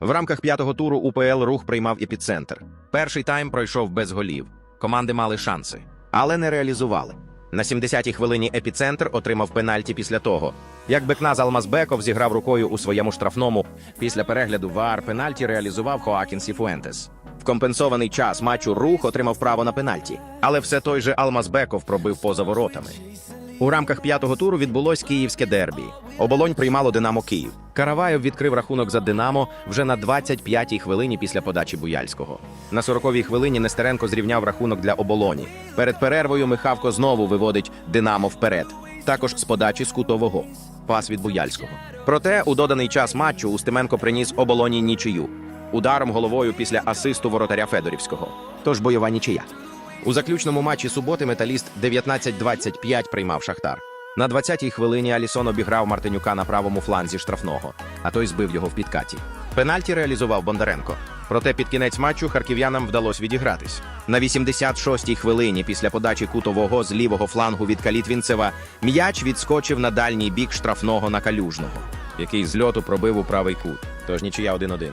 В рамках п'ятого туру УПЛ рух приймав епіцентр. Перший тайм пройшов без голів. Команди мали шанси, але не реалізували. На 70-й хвилині епіцентр отримав пенальті після того. Як Бекназ Алмазбеков зіграв рукою у своєму штрафному. Після перегляду ВАР пенальті реалізував Хоакін Сіфуентес. В компенсований час матчу рух отримав право на пенальті, але все той же Алмазбеков пробив поза воротами. У рамках п'ятого туру відбулось київське дербі. Оболонь приймало Динамо Київ. Караваєв відкрив рахунок за Динамо вже на 25-й хвилині після подачі Буяльського. На 40-й хвилині Нестеренко зрівняв рахунок для оболоні. Перед перервою Михавко знову виводить Динамо вперед. Також з подачі з кутового. Пас від Буяльського. Проте у доданий час матчу Устименко приніс оболоні нічию. Ударом головою після асисту воротаря Федорівського. Тож бойова нічия. У заключному матчі суботи металіст 19-25 приймав Шахтар. На 20-й хвилині Алісон обіграв Мартинюка на правому фланзі штрафного, а той збив його в підкаті. Пенальті реалізував Бондаренко. Проте під кінець матчу харків'янам вдалося відігратись. На 86-й хвилині після подачі кутового з лівого флангу від Калітвінцева м'яч відскочив на дальній бік штрафного на калюжного, який з льоту пробив у правий кут. Тож нічия 1-1.